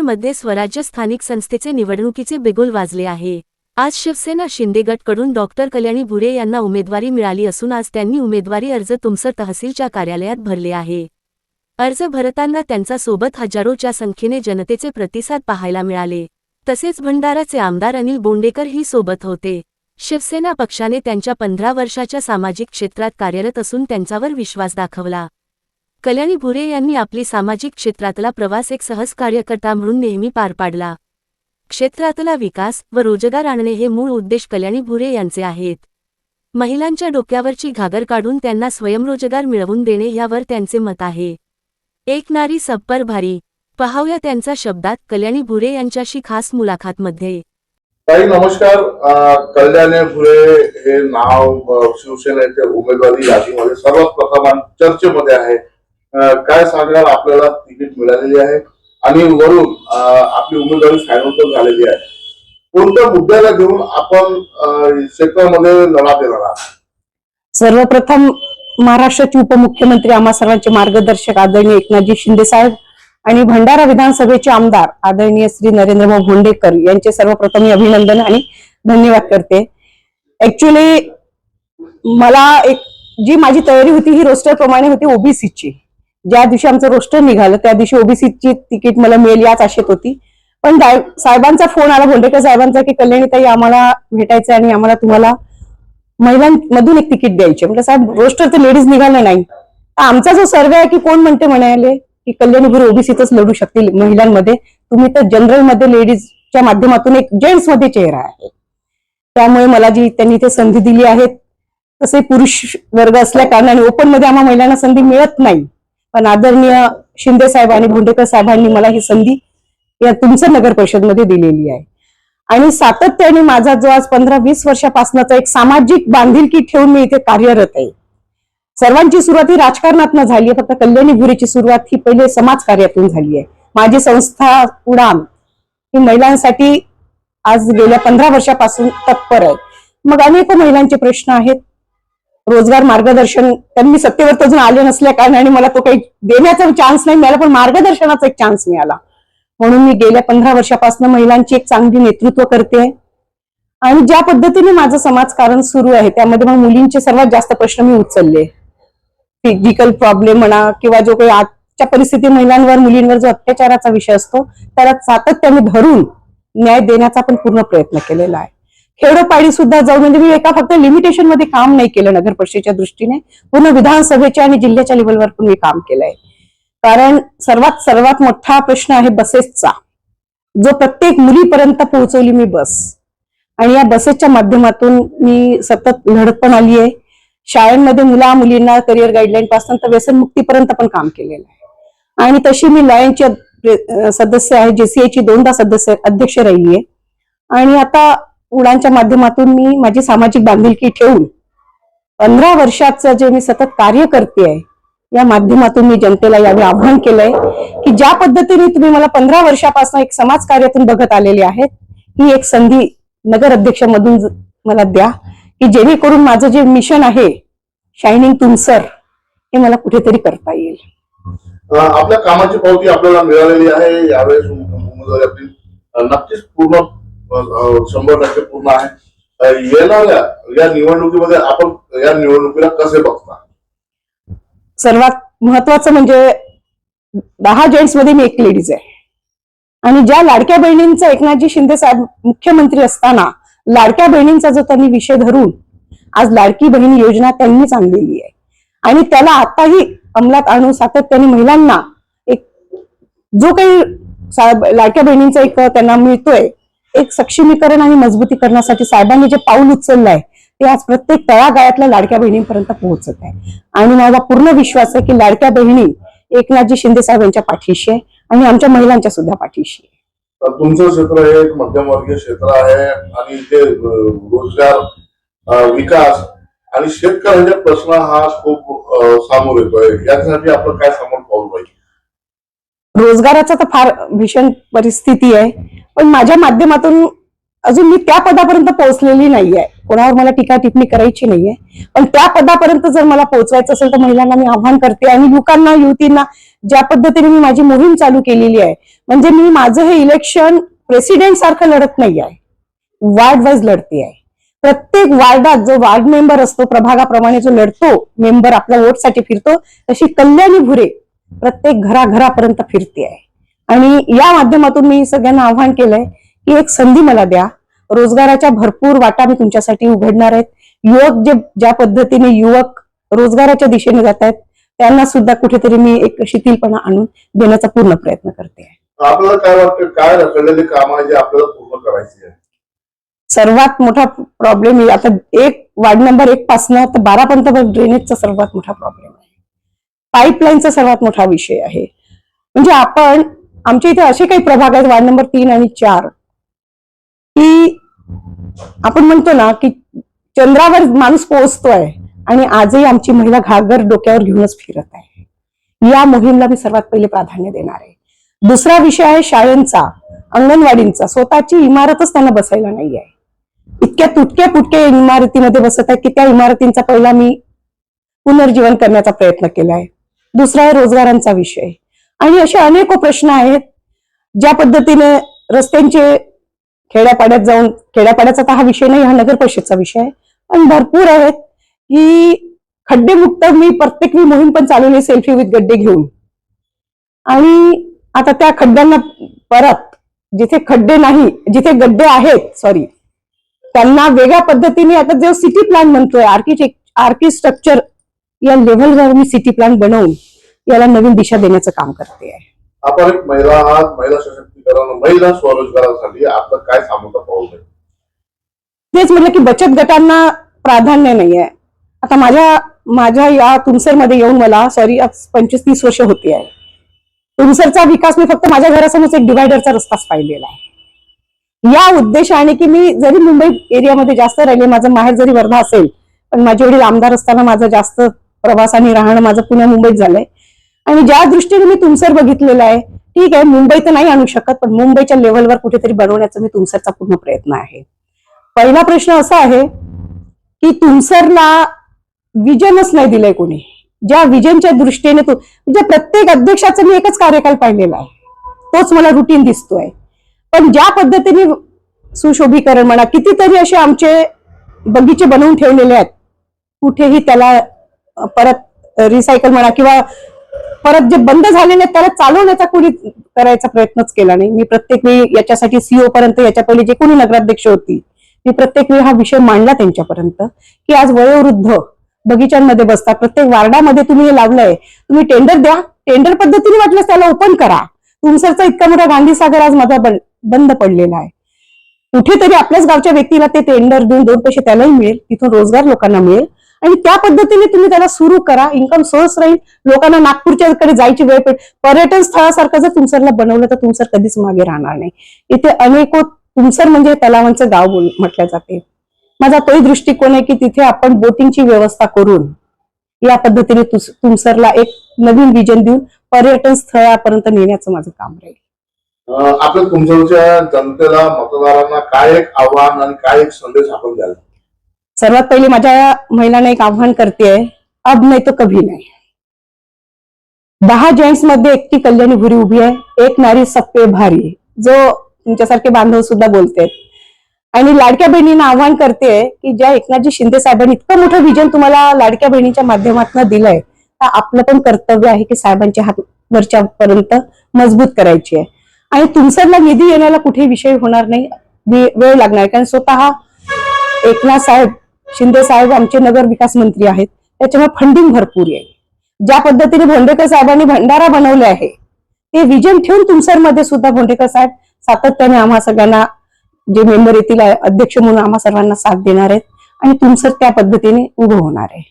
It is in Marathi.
मध्ये स्वराज्य स्थानिक संस्थेचे निवडणुकीचे बिगुल वाजले आहे. आज शिवसेना शिंदे गटकडून डॉक्टर कल्याणी भुरे यांना उमेदवारी मिळाली असून आज त्यांनी उमेदवारी अर्ज तुमसर तहसीलच्या कार्यालयात भरले आहे. अर्ज भरताना त्यांचा सोबत हजारोच्या संख्येने जनतेचे प्रतिसाद पाहायला मिळाले. तसेच भंडाराचे आमदार अनिल बोंडेकर ही सोबत होते. शिवसेना पक्षाने त्यांच्या पंधरा वर्षाच्या सामाजिक क्षेत्रात कार्यरत असून त्यांच्यावर विश्वास दाखवला. कल्याणी भुरे यांनी आपली सामाजिक क्षेत्रातला प्रवास एक सहज कार्यकर्ता म्हणून नेहमी पार पाडला. क्षेत्रातला विकास व रोजगार आणणे हे मूळ उद्देश कल्याणी भुरे यांचे आहेत. महिलांच्या डोक्यावरची घागर काढून त्यांना स्वयंरोजगार मिळवून देणे यावर त्यांचे मत आहे. एक नारी सप्पर भारी पहावया त्यांचा शब्दात कल्याणी भुरे यांच्याशी खास मुलाखतमध्ये ताई नमस्कार. कल्याणी भुरे हे नाव शिवसेनेच्या उमेदवारी यादीमध्ये सर्वात प्रथम चर्चेमध्ये आहे. काय सांगाल आपल्याला तिकीट मिळालेली आहे. आणि वरून आपली उमेदवारी फायनल झालेली आहे. कोणत्या मुद्द्याला घेऊन आपण क्षेत्रामध्ये लढा देणार आहात? सर्वप्रथम महाराष्ट्राचे उपमुख्यमंत्री आम्हा सर्वांचे मार्गदर्शक आदरणीय एकनाथजी शिंदे साहेब आणि भंडारा विधानसभेचे आमदार आदरणीय श्री नरेंद्रभाऊ भोंडेकर यांचे सर्वप्रथम मी अभिनंदन आणि धन्यवाद करते. ऍक्च्युली मला एक जी माझी तयारी होती ही रोस्टर प्रमाणे होती ओबीसीची ज्या दिवशी आमचं रोस्टर निघालं त्या दिवशी ओबीसीची तिकीट मला मिळेल याच आशेत होती. पण साहेबांचा फोन आला भोंडेकर साहेबांचा की कल्याणीताई आम्हाला भेटायचं आणि आम्हाला तुम्हाला महिलांमधून एक तिकीट द्यायचे म्हटलं साहेब रोस्टर तर लेडीज निघालं नाही. आमचा जो सर्वे आहे की कोण म्हणते म्हणाले की कल्याणी गुरु ओबीसीतच लढू शकतील महिलांमध्ये. तुम्ही तर जनरलमध्ये लेडीजच्या माध्यमातून एक जेंट्समध्ये चेहरा आहे. त्यामुळे मला जी त्यांनी ते संधी दिली आहे तसे पुरुष वर्ग असल्या कारणाने ओपनमध्ये आम्हा महिलांना संधी मिळत नाही. पण आदरणीय शिंदे साहेब आणि भोंडेकर साहेबांनी मला ही संधी या तुमच्या नगर परिषदमध्ये दिलेली आहे. आणि सातत्याने माझा जो आज पंधरा वीस वर्षापासूनचा एक सामाजिक बांधिलकी ठेवून मी इथे कार्यरत आहे. सर्वांची सुरुवात ही राजकारणातून झाली आहे. फक्त कल्याणी भुरीची सुरुवात ही पहिले समाजकार्यातून झाली आहे. माझी संस्था उडान ही महिलांसाठी आज गेल्या पंधरा वर्षापासून तत्पर आहे. मग अनेक महिलांचे प्रश्न आहेत. रोजगार मार्गदर्शन त्यांनी सत्तेवर तर अजून आले नसल्या कारणाने मला तो काही देण्याचा चान्स नाही मिळाला पण मार्गदर्शनाचा एक चान्स मिळाला. म्हणून मी गेल्या पंधरा वर्षापासून महिलांची एक चांगली नेतृत्व करते. आणि ज्या पद्धतीने माझं समाजकारण सुरू आहे त्यामध्ये मग मुलींचे सर्वात जास्त प्रश्न मी उचलले. फिजिकल प्रॉब्लेम म्हणा किंवा जो काही आजच्या परिस्थिती महिलांवर मुलींवर जो अत्याचाराचा विषय असतो त्याला सातत्याने धरून न्याय देण्याचा पण पूर्ण प्रयत्न केलेला आहे. खेडोपाडी सुद्धा जाऊन म्हणजे मी एका फक्त लिमिटेशनमध्ये काम नाही केलं नगर परिषदेच्या दृष्टीने. पूर्ण विधानसभेच्या आणि जिल्ह्याच्या लेवलवर पण मी काम केलंय. कारण सर्वात सर्वात मोठा प्रश्न आहे बसेसचा. जो प्रत्येक मुलीपर्यंत पोहोचवली मी बस. आणि या बसेसच्या माध्यमातून मी सतत लढत पण आली आहे. शाळांमध्ये मुला मुलींना करिअर गाईडलाईन पासून तर व्यसनमुक्तीपर्यंत पण काम केलेलं आहे. आणि तशी मी लॉयनची सदस्य आहे जेसीआयची दोनदा सदस्य अध्यक्ष राहिली आहे आणि आता उडानच्या माध्यमातून मी माझी सामाजिक बांधिलकी ठेवून पंधरा वर्षाचं जे मी सतत कार्य करते आहे या माध्यमातून मी जनतेला यावेळी आव्हान केलंय की ज्या पद्धतीने तुम्ही मला पंधरा वर्षापासून एक समाज कार्यातून बघत आलेले आहेत ही एक संधी नगर अध्यक्षमधून मला द्या की जेणेकरून माझं जे मिशन आहे शायनिंग तुमसर हे मला कुठेतरी करता येईल. आपल्या कामाची पावती आपल्याला मिळालेली आहे यावेळेस नक्कीच पूर्ण शंभर टक्के पूर्ण आहे. येणाऱ्या या निवडणुकीमध्ये आपण या निवडणुकीला कसे बघता सर्वात महत्वाचं म्हणजे दहा जेंट्समध्ये मी एक लेडीज आहे. आणि ज्या लाडक्या बहिणींचा एकनाथजी शिंदे साहेब मुख्यमंत्री असताना लाडक्या बहिणींचा जो त्यांनी विषय धरून आज लाडकी बहीण योजना त्यांनीच आणलेली आहे. आणि त्याला आताही अंमलात आणून सातत्याने महिलांना एक जो काही लाडक्या बहिणींचा एक त्यांना मिळतोय एक सक्षमीकरण आणि मजबूतीकरणासाठी साहेबांनी जे पाऊल उचललं आहे ते आज प्रत्येक तळागाळातल्या लाडक्या बहिणींपर्यंत पोहोचत आहे. आणि माझा पूर्ण विश्वास आहे की लाडक्या बहिणी एकनाथजी शिंदे साहेब यांच्या पाठीशी आहे आणि आमच्या महिलांच्या सुद्धा पाठीशी आहे. तुमचं क्षेत्र हे एक मध्यमवर्गीय क्षेत्र आहे आणि इथे अं, रोजगार विकास आणि शेतकऱ्यांच्या प्रश्न हा खूप समोर येतोय. यासाठी आपण काय समोर पाऊल पाहिजे? रोजगाराचा तर फार भीषण परिस्थिती आहे. पण माझ्या माध्यमातून अजून मी त्या पदापर्यंत पोहोचलेली नाहीये. कोणावर मला टीका टिप्पणी करायची नाहीये. पण त्या पदापर्यंत जर मला पोहोचवायचं असेल तर महिलांना मी आव्हान करते आणि लोकांना युवतींना ज्या पद्धतीने मी माझी मोहीम चालू केलेली आहे म्हणजे मी माझं हे इलेक्शन प्रेसिडेंट सारखं लढत नाही आहे वार्ड वाईज लढते आहे. प्रत्येक वार्डात जो वार्ड मेंबर असतो प्रभागाप्रमाणे जो लढतो मेंबर आपल्या वोटसाठी फिरतो तशी कल्याणी भुरे प्रत्येक घराघरापर्यंत फिरते आहे. आणि या माध्यमातून मी सगळ्यांना आव्हान केलंय की एक संधी मला द्या. रोजगाराच्या भरपूर वाटा मी तुमच्यासाठी उघडणार आहेत. युवक जे ज्या पद्धतीने युवक रोजगाराच्या दिशेने जात आहेत त्यांना सुद्धा कुठेतरी मी एक शिथिलपणा आणून देण्याचा पूर्ण प्रयत्न करते. आपल्याला काय वाटतं काय रखडलेली काम आहे जे आपल्याला पूर्ण करायची आहे? सर्वात मोठा प्रॉब्लेम आता एक वार्ड नंबर एक पासनं तर बारा पर्यंत ड्रेनेजचा सर्वात मोठा प्रॉब्लेम आहे. पाईपलाईनचा सर्वात मोठा विषय आहे. म्हणजे आपण आमच्या इथे असे काही प्रभाग आहेत वार्ड नंबर तीन आणि चार. की आपण म्हणतो ना की चंद्रावर माणूस पोहोचतोय आणि आजही आमची महिला घागर डोक्यावर घेऊनच फिरत आहे. या मोहीमला मी सर्वात पहिले प्राधान्य देणार आहे. दुसरा विषय आहे शाळेंचा अंगणवाडींचा. स्वतःची इमारतच त्यांना बसायला नाही आहे इतक्या तुटक्या फुटक्या इमारतीमध्ये बसत आहे की त्या इमारतींचा पहिला मी पुनर्जीवन करण्याचा प्रयत्न केला आहे दुसरा आहे रोजगारांचा विषय. आणि असे अनेक प्रश्न आहेत ज्या पद्धतीने रस्त्यांचे खेड्यापाड्यात जाऊन खेड्यापाड्याचा तर हा विषय नाही हा नगर परिषदचा विषय आहे. पण भरपूर आहेत की खड्डेमुक्त मी प्रत्येक मी मोहीम पण चालवली सेल्फी विथ गड्डे घेऊन. आणि आता त्या खड्ड्यांना परत जिथे खड्डे नाही जिथे गड्डे आहेत सॉरी त्यांना वेगळ्या पद्धतीने आता जेव्हा सिटी प्लॅन म्हणतोय आर्किटेक्ट आर्किस्ट्रक्चर या लेव्हलवर मी सिटी प्लॅन बनवून याला नवीन दिशा देण्याचं काम करते आहे. आपण एक महिला आहात महिला सशक्तीकरण महिला स्वरोजगारासाठी आपलं काय सामोरं आहे? तेच म्हटलं की बचत गटांना प्राधान्य नाही आहे. आता माझ्या माझ्या या तुमसरमध्ये येऊन मला सॉरी आज पंचवीस तीस वर्ष होती आहे. तुमसरचा विकास मी फक्त माझ्या घरासमोर एक डिवायडरचा रस्ताच पाहिलेला आहे. या उद्देशाने की मी जरी मुंबई एरियामध्ये जास्त राहिले माझं माहेर जरी वर्धा असेल पण माझे वडील आमदार असताना माझं जास्त प्रवास आणि राहणं माझं पुण्या मुंबईत झालंय. आणि ज्या दृष्टीने मी तुमसर बघितलेला आहे ठीक आहे मुंबई तर नाही आणू शकत पण मुंबईच्या लेवलवर कुठेतरी बनवण्याचा मी तुमसरचा पूर्ण प्रयत्न आहे. पहिला प्रश्न असा आहे की तुमसरला विजनच नाही दिलंय कोणी. ज्या विजनच्या दृष्टीने तू म्हणजे प्रत्येक अध्यक्षाचा मी एकच कार्यकाल पाहिलेला आहे. तोच मला रुटीन दिसतोय. पण ज्या पद्धतीने सुशोभीकरण म्हणा कितीतरी असे आमचे बगीचे बनवून ठेवलेले आहेत कुठेही त्याला परत रिसायकल म्हणा किंवा परत जे बंद झालेले नाही त्याला चालवण्याचा कोणी करायचा प्रयत्नच केला नाही. मी प्रत्येक वेळी याच्यासाठी सीओ पर्यंत याच्या पहिले जे कोणी नगराध्यक्ष होती मी प्रत्येक वेळी हा विषय मांडला त्यांच्यापर्यंत की आज वयोवृद्ध बगीच्यांमध्ये बसतात. प्रत्येक वार्डामध्ये तुम्ही हे लावलंय. तुम्ही टेंडर द्या. टेंडर पद्धतीने वाटल्यास त्याला ओपन करा. तुमसरचा इतका मोठा गांधी सागर आज माझा बंद पडलेला आहे. कुठेतरी आपल्याच गावच्या व्यक्तीला ते टेंडर देऊन दोन पैसे त्यालाही मिळेल. तिथून रोजगार लोकांना मिळेल. आणि त्या पद्धतीने तुम्ही त्याला सुरू करा. इन्कम सोर्स राहील. लोकांना नागपूरच्याकडे जायची वेळ पडेल. पर्यटन स्थळासारखं जर तुमसरला बनवलं तर तुमसर कधीच मागे राहणार नाही. इथे अनेको तुमसर म्हणजे तलावांचं गाव बोल म्हटलं जाते. माझा तोही दृष्टिकोन आहे की तिथे आपण बोटिंगची व्यवस्था करून या पद्धतीने तुमसरला एक नवीन विजन देऊन पर्यटन स्थळापर्यंत नेण्याचं माझं काम राहील. आपण तुमच्या जनतेला मतदारांना काय एक आव्हान आणि काय एक संदेश आपण द्याल? सर्वात पहिले माझ्या महिलांना एक आव्हान करते अब नाही तो कभी नाही. दहा जेंट्समध्ये एकटी कल्याणी भुरी उभी आहे एक नारी सप्पे भारी जो तुमच्यासारखे बांधव सुद्धा बोलते आणि लाडक्या बहिणींना आव्हान करते की ज्या एकनाथजी शिंदे साहेबांनी इतकं मोठं विजन तुम्हाला लाडक्या बहिणीच्या माध्यमातून दिलंय तर आपलं पण कर्तव्य आहे की साहेबांच्या हात वरच्या पर्यंत मजबूत करायची आहे. आणि तुमसरला निधी येण्याला कुठेही विषय होणार नाही. वेळ लागणार कारण स्वतः एकनाथ साहेब शिंदे साहेब आमचे नगर विकास मंत्री आहेत. त्याच्यामुळे फंडिंग भरपूर आहे. ज्या पद्धतीने भोंडेकर साहेबांनी भंडारा बनवले आहे ते विजन ठेवून तुमसरमध्ये सुद्धा भोंडेकर साहेब सातत्याने आम्हा सगळ्यांना जे मेंबर येतील अध्यक्ष म्हणून आम्हा सर्वांना साथ देणार आहेत. आणि तुमसर त्या पद्धतीने उभं होणार आहे.